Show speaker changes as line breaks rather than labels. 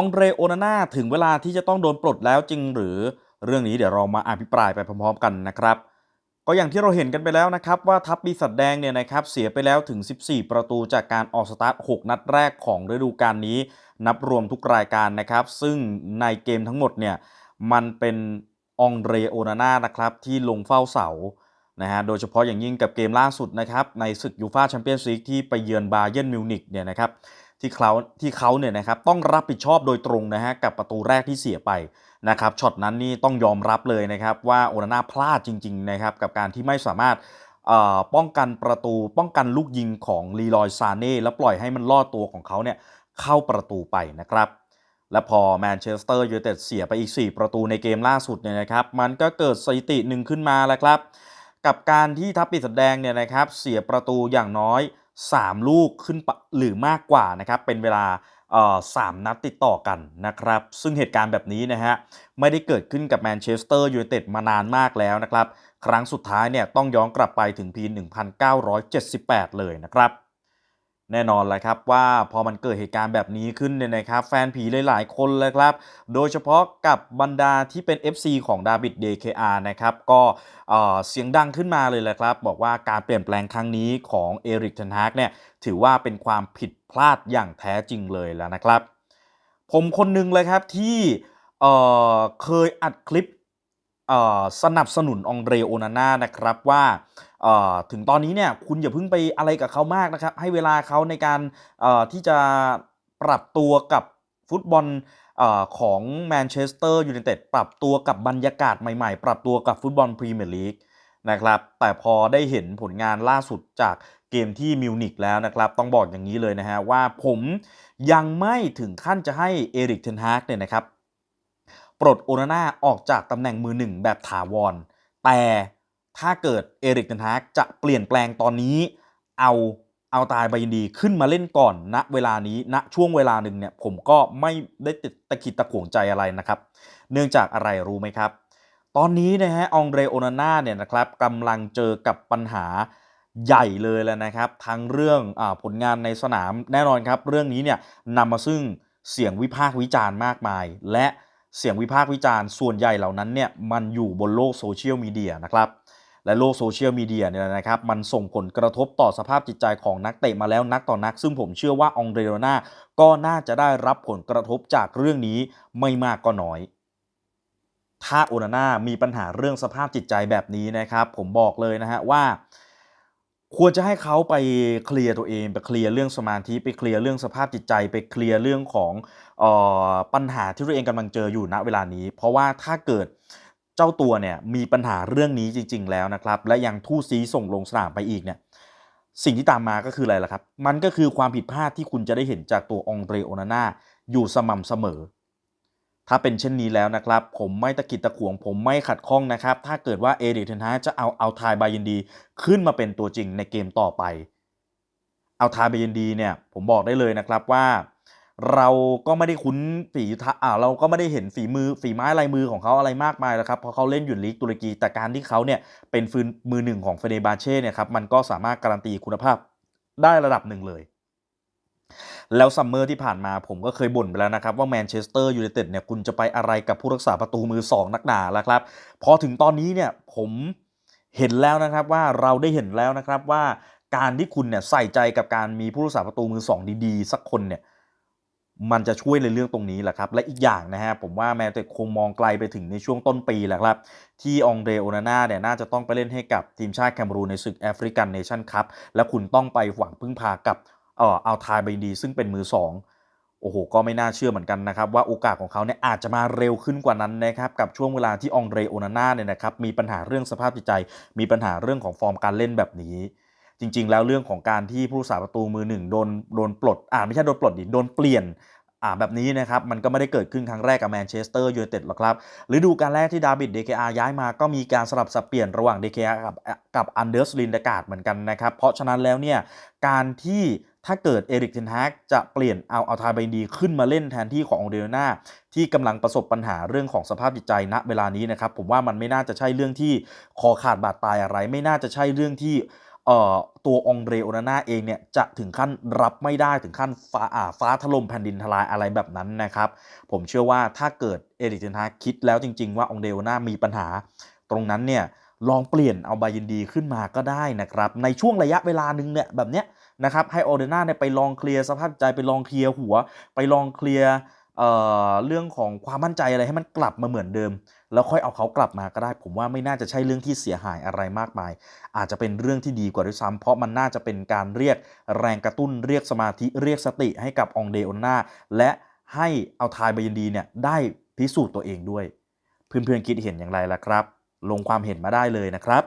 องเรโอนาน่าถึงเวลาที่จะต้องโดนปลดแล้วจริงหรือเรื่องนี้เดี๋ยวเรามาอภิปรายไปพร้อมๆ กันนะครับ ก็อย่างที่เราเห็นกันไปแล้วนะครับ ว่าทัพปีศาจแดงเนี่ยนะครับเสียไปแล้วถึง 14 ประตูจากการออกสตาร์ท 6 นัดแรกของฤดูกาลนี้ นับรวมทุกรายการนะครับ ซึ่งในเกมทั้งหมดเนี่ยมันเป็นองเรโอนาน่านะครับที่ลงเฝ้าเสานะฮะโดยเฉพาะอย่างยิ่งกับเกมล่าสุดนะครับในศึกยูฟ่าแชมเปี้ยนส์ลีกที่ไปเยือนบาเยิร์นมิวนิกเนี่ยนะครับ ที่เขาที่เขาเนี่ยนะครับต้องรับผิดชอบโดยตรงนะฮะกับประตูแรกที่เสียไปนะครับช็อตนั้นนี่ต้องยอมรับเลยนะครับว่าโอนาน่าพลาดจริงๆนะครับกับการที่ไม่สามารถป้องกันประตูป้องกันลูกยิงของลีลอยซาเน่แล้วปล่อยให้มันลอดตัวของเขาเนี่ยเข้าประตูไปนะครับและพอแมนเชสเตอร์ยูไนเต็ดเสียไปอีก 4 ประตูในเกมล่าสุดเนี่ยนะครับมันก็เกิดสถิติหนึ่งขึ้นมาแล้วครับ กับการที่ทัพปีศาจแดงเนี่ยนะครับเสียประตูอย่างน้อย 3 ลูกขึ้นหรือมากกว่านะครับเป็นเวลาสามนัดติดต่อกันนะครับ ซึ่งเหตุการณ์แบบนี้นะฮะไม่ได้เกิดขึ้นกับแมนเชสเตอร์ยูไนเต็ดมานานมากแล้วนะครับ ครั้งสุดท้ายเนี่ยต้องย้อนกลับไปถึงปี 1978 เลยนะครับ แน่นอนเลยครับว่าพอมันเกิดเหตุการณ์แบบนี้ขึ้นเนี่ยนะครับ แฟนผีหลายๆคนเลยครับ โดยเฉพาะกับบรรดาที่เป็น FC ของดาบิด DKR นะครับ ก็เสียงดังขึ้นมาเลยแหละครับ บอกว่าการเปลี่ยนแปลงครั้งนี้ของเอริกเทนฮากเนี่ยถือว่าเป็นความผิดพลาดอย่างแท้จริงเลยแล้วนะครับ ผมคนหนึ่งเลยครับที่เเคยอัดคลิป สนับสนุนองเดรโอนาน่านะครับว่าถึงตอนนี้เนี่ยคุณอย่าเพิ่งไปอะไรกับเขามากนะครับ ให้เวลาเขาในการที่จะปรับตัวกับฟุตบอลอของแมนเชสเตอร์ยูไนเต็ดปรับตัวกับบรรยากาศใหม่ๆ ปรับตัวกับฟุตบอลพรีเมียร์ลีกนะครับแต่พอได้เห็นผลงานล่าสุดจากเกมที่มิวนิกแล้วนะครับ ต้องบอกอย่างนี้เลยนะฮะว่าผมยังไม่ถึงขั้นจะให้เอริกเทนฮากเนี่ยนะครับ ปลดโอนาน่าออกจากตำแหน่งมือหนึ่งแบบถาวร แต่ถ้าเกิดเอริกเทนฮากจะเปลี่ยนแปลงตอนนี้เอาเอาตายไปยินดีขึ้นมาเล่นก่อนณเวลานี้ณช่วงเวลาหนึ่งเนี่ยผมก็ไม่ได้ติดตะขิดตะขวงใจอะไรนะครับ เนื่องจากอะไรรู้ไหมครับ ตอนนี้นะฮะองเรโอนาน่าเนี่ยนะครับกำลังเจอกับปัญหาใหญ่เลยแล้วนะครับ ทั้งเรื่องอผลงานในสนามแน่นอนครับ เรื่องนี้เนี่ยนำมาซึ่งเสียงวิพากษ์วิจารณ์มากมาย และ เสียงวิพากษ์วิจารณ์ส่วนใหญ่เหล่านั้นเนี่ยมันอยู่บนโลกโซเชียลมีเดียนะครับและโลกโซเชียลมีเดียเนี่ยนะครับมันส่งผลกระทบต่อสภาพจิตใจของนักเตะมาแล้วนักต่อนัก ซึ่งผมเชื่อว่าองเดรโอน่าก็น่าจะได้รับผลกระทบจากเรื่องนี้ไม่มากก็น้อย ถ้าโอนาน่ามีปัญหาเรื่องสภาพจิตใจแบบนี้นะครับ ผมบอกเลยนะฮะว่า ควรจะให้เขาไปเคลียร์ตัวเอง ไปเคลียร์เรื่องสมาธิไปเคลียร์เรื่องสภาพจิตใจ ไปเคลียร์เรื่องของออปัญหาที่ตัวเองกำลังเจออยู่ณเวลานี้ เพราะว่าถ้าเกิดเจ้าตัวเนี่ยมีปัญหาเรื่องนี้จริง ๆ แล้วนะครับ และยังทู่ซีส่งลงสนามไปอีกเนี่ยสิ่งที่ตามมาก็คืออะไรล่ะครับ มันก็คือความผิดพลาดที่คุณจะได้เห็นจากตัวองเดรโอนาน่าอยู่สม่ำเสมอ ถ้าเป็นเช่นนี้แล้วนะครับ ผมไม่ตะกิดตะขวง ผมไม่ขัดข้องนะครับ ถ้าเกิดว่าเอริกเทนฮาจะเอาเอาทายบายินดี ขึ้นมาเป็นตัวจริงในเกมต่อไป เอาทายบายินดีเนี่ยผมบอกได้เลยนะครับว่า เราก็ไม่ได้คุ้นฝีทะอ่าเราก็ไม่ได้เห็นฝีมือฝีไม้ลายมือของเขาอะไรมากมายแล้วครับเพราะเขาเล่นอยู่ลีกตุรกี แต่การที่เขาเนี่ยเป็นฟืนมือหนึ่งของเฟเนบาเช่เนี่ยครับมันก็สามารถการันตีคุณภาพได้ระดับหนึ่งเลย แล้วซัมเมอร์ที่ผ่านมาผมก็เคยบ่นไปแล้วนะครับ ว่าแมนเชสเตอร์ยูไนเต็ดเนี่ยคุณจะไปอะไรกับผู้รักษาประตูมือ 2 นักหนาแล้วครับ พอถึงตอนนี้เนี่ยผมเห็นแล้วนะครับว่าเราได้เห็นแล้วนะครับว่าการที่คุณเนี่ยใส่ใจกับการมีผู้รักษาประตูมือ 2 ดีๆ สักคนเนี่ยมันจะช่วยในเรื่องตรงนี้แหละครับ และอีกอย่างนะฮะผมว่าแมนเชสเตอร์คงมองไกลไปถึงในช่วงต้นปีแหละครับ ที่องเดรโอนาน่าเนี่ยน่าจะต้องไปเล่นให้กับทีมชาติแคมรูนในศึกแอฟริกันเนชั่นคัพและคุณต้องไปหวังพึ่งพากับ เอ่อเอาทายไปดี ซึ่งเป็นมือ2โอ้โห ก็ไม่น่าเชื่อเหมือนกันนะครับ ว่าโอกาสของเขาเนี่ยอาจจะมาเร็วขึ้นกว่านั้นนะครับ กับช่วงเวลาที่องเรโอนาน่าเนี่ยนะครับ มีปัญหาเรื่องสภาพจิตใจ มีปัญหาเรื่องของฟอร์มการเล่นแบบนี้ จริง ๆ แล้วเรื่องของการที่ผู้รักษาประตูมือหนึ่งโดนโดนปลดอ่าไม่ใช่โดนปลดดิโดนเปลี่ยนอ่าแบบนี้นะครับ มันก็ไม่ได้เกิดขึ้นครั้งแรกกับแมนเชสเตอร์ยูไนเต็ดหรอกครับฤดูกาลแรกที่ดาบิดเดคอาย้ายมาก็มีการสลับสับเปลี่ยนระหว่างเดคอากับกับอันเดอร์สลินดากาดเหมือนกันนะครับ เพราะฉะนั้นแล้วเนี่ย การที่ ถ้าเกิดเอริกเทนฮากจะเปลี่ยนเอาเอาทายไบดีขึ้นมาเล่นแทนที่ขององเดโอนาที่กำลังประสบปัญหาเรื่องของสภาพจิตใจณเวลานี้นะครับ ผมว่ามันไม่น่าจะใช่เรื่องที่คอขาดบาดตายอะไร ไม่น่าจะใช่เรื่องที่เอ่อตัวองเดรโอนาน่าเองเนี่ยจะถึงขั้นรับไม่ได้ถึงขั้นฟ้าอ่าฟ้าถล่มแผ่นดินทลายอะไรแบบนั้นนะครับ ผมเชื่อว่าถ้าเกิดเอริกเทนฮากคิดแล้วจริง ๆ ว่าองเดรโอน่ามีปัญหา ตรงนั้นเนี่ยลองเปลี่ยนเอาบายินดีขึ้นมาก็ได้นะครับ ในช่วงระยะเวลาหนึ่งเนี่ยแบบเนี้ย นะครับให้ออเดน่าเนี่ยไปลองเคลียร์สภาพใจไปลองเคลียร์หัว ไปลองเคลียร์เรื่องของความมั่นใจอะไรให้มันกลับมาเหมือนเดิม แล้วค่อยเอาเขากลับมาก็ได้ ผมว่าไม่น่าจะใช่เรื่องที่เสียหายอะไรมากมาย อาจจะเป็นเรื่องที่ดีกว่าด้วยซ้ำเพราะมันน่าจะเป็นการเรียกแรงกระตุ้นเรียกสมาธิเรียกสติให้กับองเดโอนาและให้เอาทายบายินดีเนี่ยได้พิสูจน์ตัวเองด้วย เพื่อนๆคิดเห็นอย่างไรล่ะครับ ลงความเห็นมาได้เลยนะครับ